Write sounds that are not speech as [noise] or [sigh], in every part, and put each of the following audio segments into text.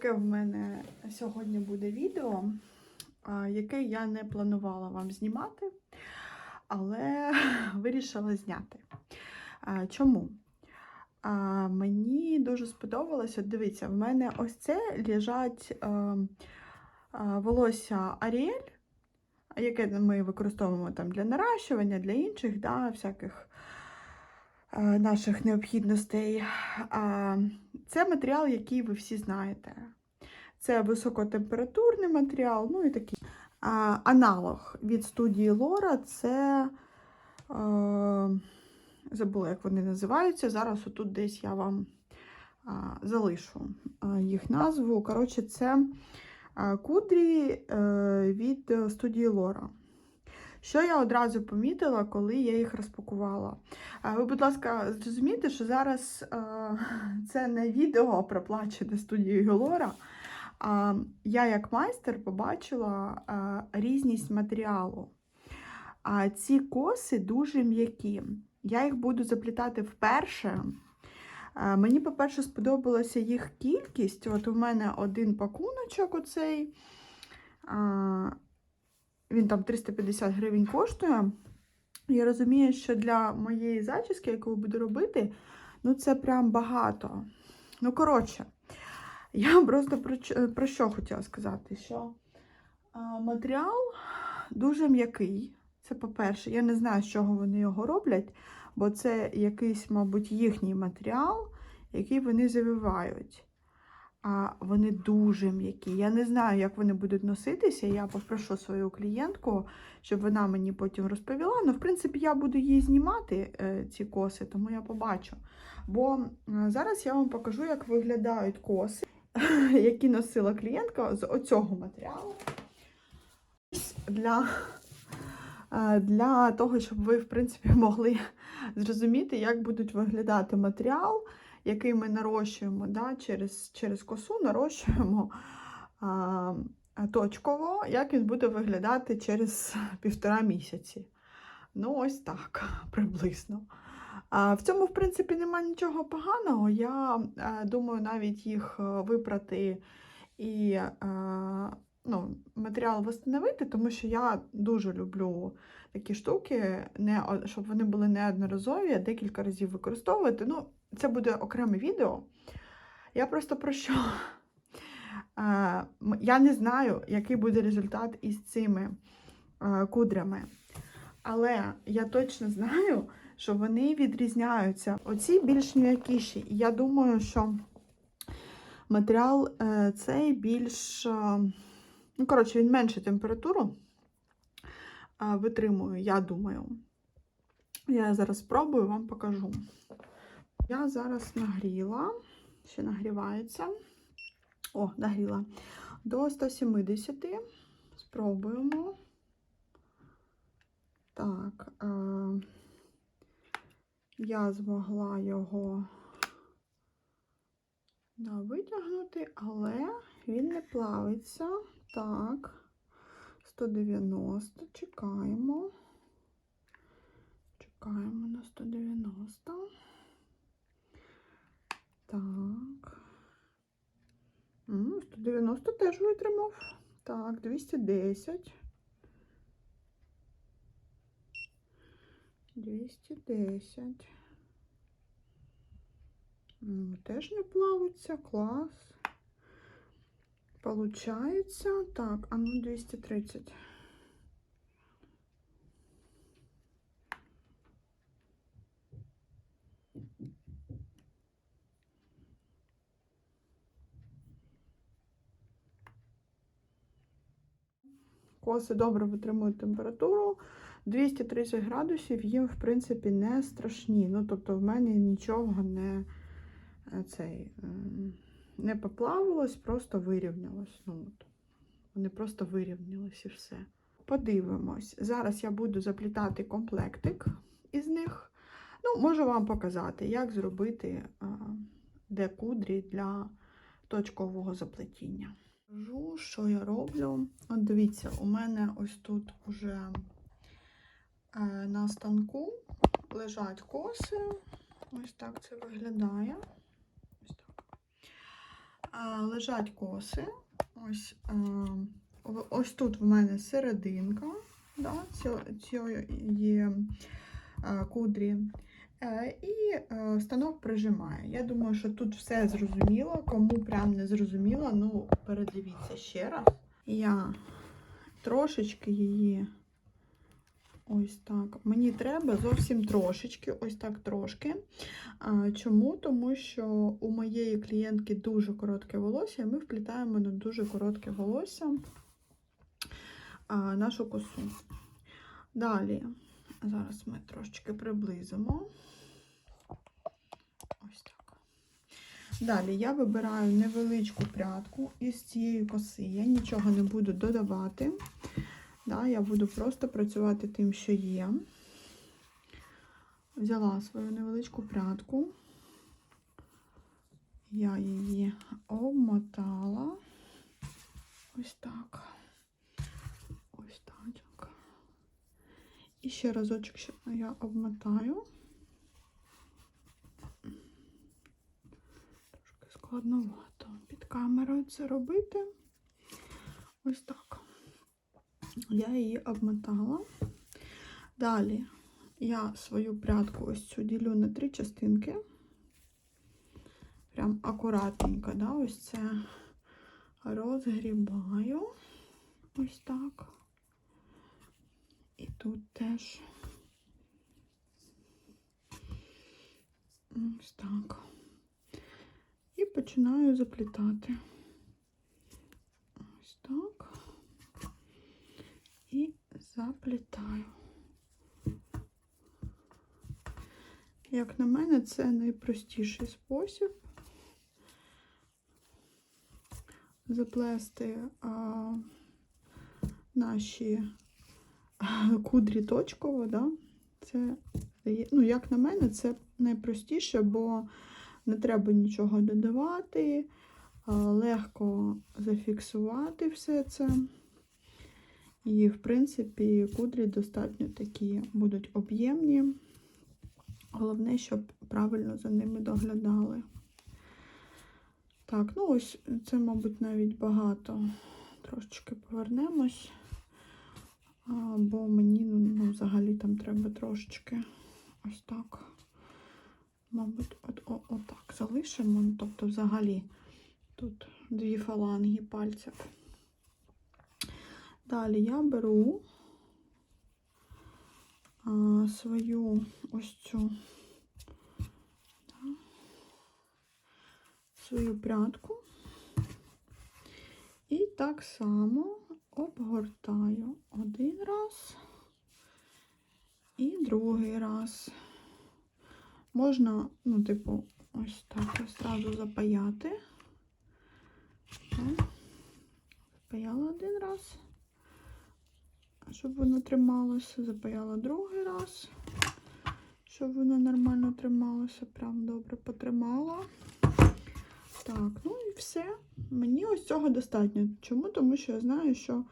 таке в мене сьогодні буде відео, яке я не планувала вам знімати, але [laughs] вирішила зняти. Чому? Мені дуже сподобалося, дивіться, в мене ось це лежать а, а, волосся Аріель, яке ми використовуємо там для наращування, для інших, да, всяких наших необхідностей. Це матеріал, який ви всі знаєте. Це високотемпературний матеріал, ну і такий. А, аналог від студії Лора це. Е, забула, як вони називаються. Зараз отут десь я вам а, залишу їх назву. Коротше, це кудрі е, від е, студії Лора. Що я одразу помітила, коли я їх розпакувала? Ви, будь ласка, зрозумійте, що зараз е, [laughs] це не відео проплачене студією Лора. Я, як майстер, побачила різність матеріалу. А ці коси дуже м'які. Я їх буду заплітати вперше. Мені, по-перше, сподобалася їх кількість. От у мене один пакуночок оцей. Він там 350 гривень коштує. Я розумію, що для моєї зачіски, яку буду робити, ну це прям багато. Ну, коротше, я просто про, про що хотіла сказати? Що матеріал дуже м'який. Це по-перше, я не знаю, з чого вони його роблять, бо це якийсь, мабуть, їхній матеріал, який вони завивають. А вони дуже м'які. Я не знаю, як вони будуть носитися. Я попрошу свою клієнтку, щоб вона мені потім розповіла. Ну, в принципі, я буду її знімати, е, ці коси, тому я побачу. Бо зараз я вам покажу, як виглядають коси, [laughs] які носила клієнтка з оцього матеріалу. Для е, для того, щоб ви, в принципі, [laughs] могли зрозуміти, як будуть виглядати матеріал, який ми нарощуємо да, через, через косу, нарощуємо а, точково, як він буде виглядати через півтора місяці. Ну, ось так, [laughs] приблизно. В цьому, в принципі, немає нічого поганого. Я е, думаю, навіть їх е, випрати і е, ну, матеріал встановити, тому що я дуже люблю такі штуки, не, щоб вони були неодноразові, а декілька разів використовувати. Ну, це буде окреме відео. Я просто про що? [laughs] Я не знаю, який буде результат із цими кудрями. Але я точно знаю, що вони відрізняються. Оці більш м'якіші. І я думаю, що матеріал е, цей більш. е, Ну, коротше, він менше температуру а, витримує, я думаю. Я зараз спробую, вам покажу. Я зараз нагріла, ще нагрівається. О, нагріла. До 170. Спробуємо. Так, е, я змогла його да, витягнути, але він не плавиться. Так, 190, чекаємо. Чекаємо на 190. Так. М, 190 теж витримав. Так, 210. 210. М, Теж не плавиться, клас. Получается, так, а ну 230. Коси добре витримують температуру. 230 градусів їм, в принципі, не страшні. Ну, тобто, в мене нічого не цей. ем, не поплавилось, просто вирівнялось. Ну. Вони просто вирівнялись і все. Подивимось. Зараз я буду заплітати комплектик із них. Ну, можу вам показати, як зробити а, де кудрі для точкового заплетіння. Кажу, що я роблю. От дивіться, у мене ось тут уже е, на станку лежать коси. Ось так це виглядає. Лежать коси. Ось, ось тут в мене серединка да, цієї кудрі. Е, І е, станок прижимає. Я думаю, що тут все зрозуміло. Кому прям не зрозуміло, ну передивіться ще раз. Я трошечки її ось так. Мені треба зовсім трошечки, ось так трошки. Чому? Тому що у моєї клієнтки дуже коротке волосся, і ми вплітаємо на дуже коротке волосся нашу косу. Далі, зараз ми трошечки приблизимо. Ось так. Далі я вибираю невеличку прядку із цієї коси. Я нічого не буду додавати. Да, я буду просто працювати тим, що є. Взяла свою невеличку прядку. Я її обмотала. Ось так. Ось так. І ще разочок я обмотаю. Трошки складновато під камерою це робити. Ось так. Я її обмотала. Далі я свою прядку ось цю ділю на три частинки. Прям акуратненько, да, ось це розгрібаю. Ось так. І тут теж ось так. І починаю заплітати. Ось так. І заплітаю. Як на мене, це найпростіший спосіб заплести а, наші кудрі точково, да? Це, ну, як на мене, це найпростіше, бо не треба нічого додавати, легко зафіксувати все це. І, в принципі, кудрі достатньо такі будуть об'ємні. Головне, щоб правильно за ними доглядали. Так, ну ось це, мабуть, навіть багато. Трошечки повернемось. Бо мені ну, ну, взагалі там треба трошечки ось так. Мабуть, от, о, отак залишимо. Тобто, взагалі, тут дві фаланги пальців. Далі я беру а, свою ось цю да, свою прядку і так само обгортаю один раз і другий раз. Можна, ну, типу, ось так ось зразу запаяти. Запаяла один раз щоб воно трималося. Запаяла другий раз, щоб воно нормально трималося. Прям добре потримала. Так, ну і все. Мені ось цього достатньо. Чому? Тому що я знаю, що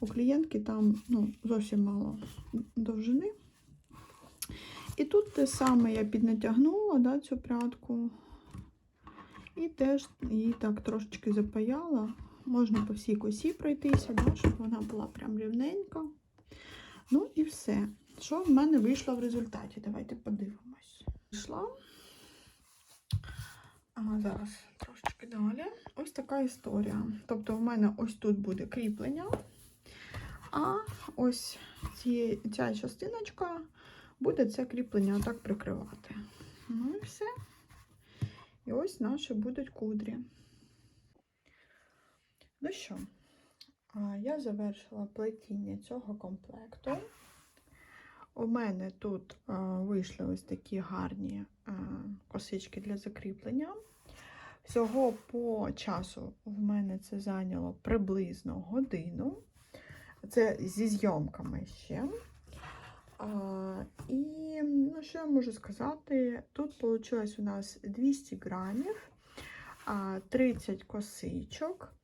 у клієнтки там ну, зовсім мало довжини. І тут те саме я піднатягнула да, цю прядку. І теж її так трошечки запаяла. Можна по всій косі пройтися, да, щоб вона була прям рівненька. Ну і все. Що в мене вийшло в результаті? Давайте подивимось. Вийшла. А зараз трошечки далі. Ось така історія. Тобто, в мене ось тут буде кріплення, а ось ці, ця частиночка буде це кріплення отак прикривати. Ну і все. І ось наші будуть кудрі. Ну що, я завершила плетіння цього комплекту. У мене тут вийшли ось такі гарні косички для закріплення. Всього по часу в мене це зайняло приблизно годину. Це зі зйомками ще. А, і ну, що я можу сказати? Тут вийшло у нас 200 грамів, 30 косичок,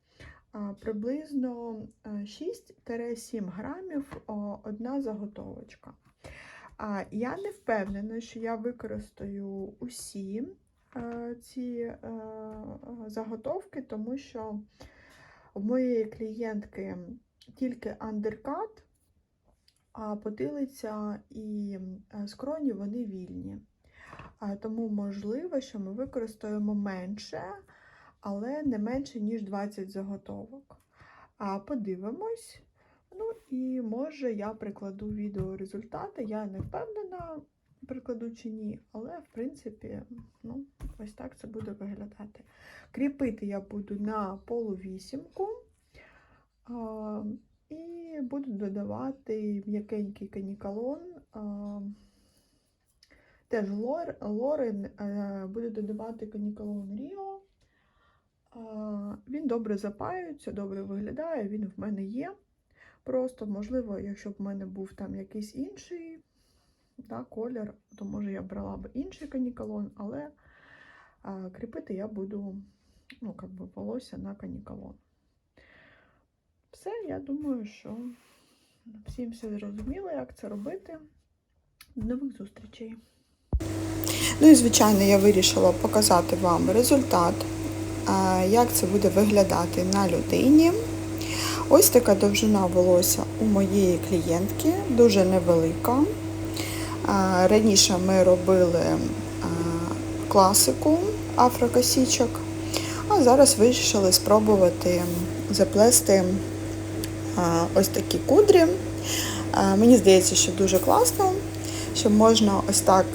приблизно е, 6-7 грамів одна заготовочка. Я не впевнена, що я використаю усі е, ці е, заготовки, тому що в моєї клієнтки тільки андеркат, а потилиця і е, скроні вони вільні. Тому можливо, що ми використаємо менше, але не менше, ніж 20 заготовок. А подивимось. Ну і може я прикладу відео результати. Я не впевнена, прикладу чи ні, але в принципі, ну, ось так це буде виглядати. Кріпити я буду на полувісімку. І буду додавати м'якенький канікалон. Теж лор, Лорен е, буде додавати канікалон Ріо. Він добре запаюється, добре виглядає, він в мене є. Просто, можливо, якщо б в мене був там якийсь інший да, колір, то може я брала б інший канікалон, але а, кріпити я буду ну, как би, волосся на канікалон. Все, я думаю, що всім все зрозуміло, як це робити. До нових зустрічей! Ну і, звичайно, я вирішила показати вам результат, як це буде виглядати на людині. Ось така довжина волосся у моєї клієнтки, дуже невелика. Раніше ми робили класику афрокосічок, а зараз вирішили спробувати заплести ось такі кудрі. Мені здається, що дуже класно що можна ось так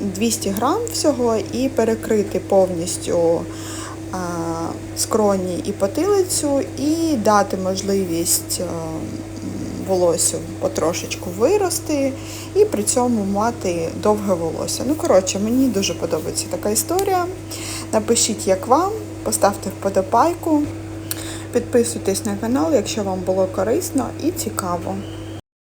200 грам всього і перекрити повністю скроні і потилицю, і дати можливість а, волосю потрошечку вирости, і при цьому мати довге волосся. Ну, коротше, мені дуже подобається така історія. Напишіть, як вам, поставте вподобайку, підписуйтесь на канал, якщо вам було корисно і цікаво.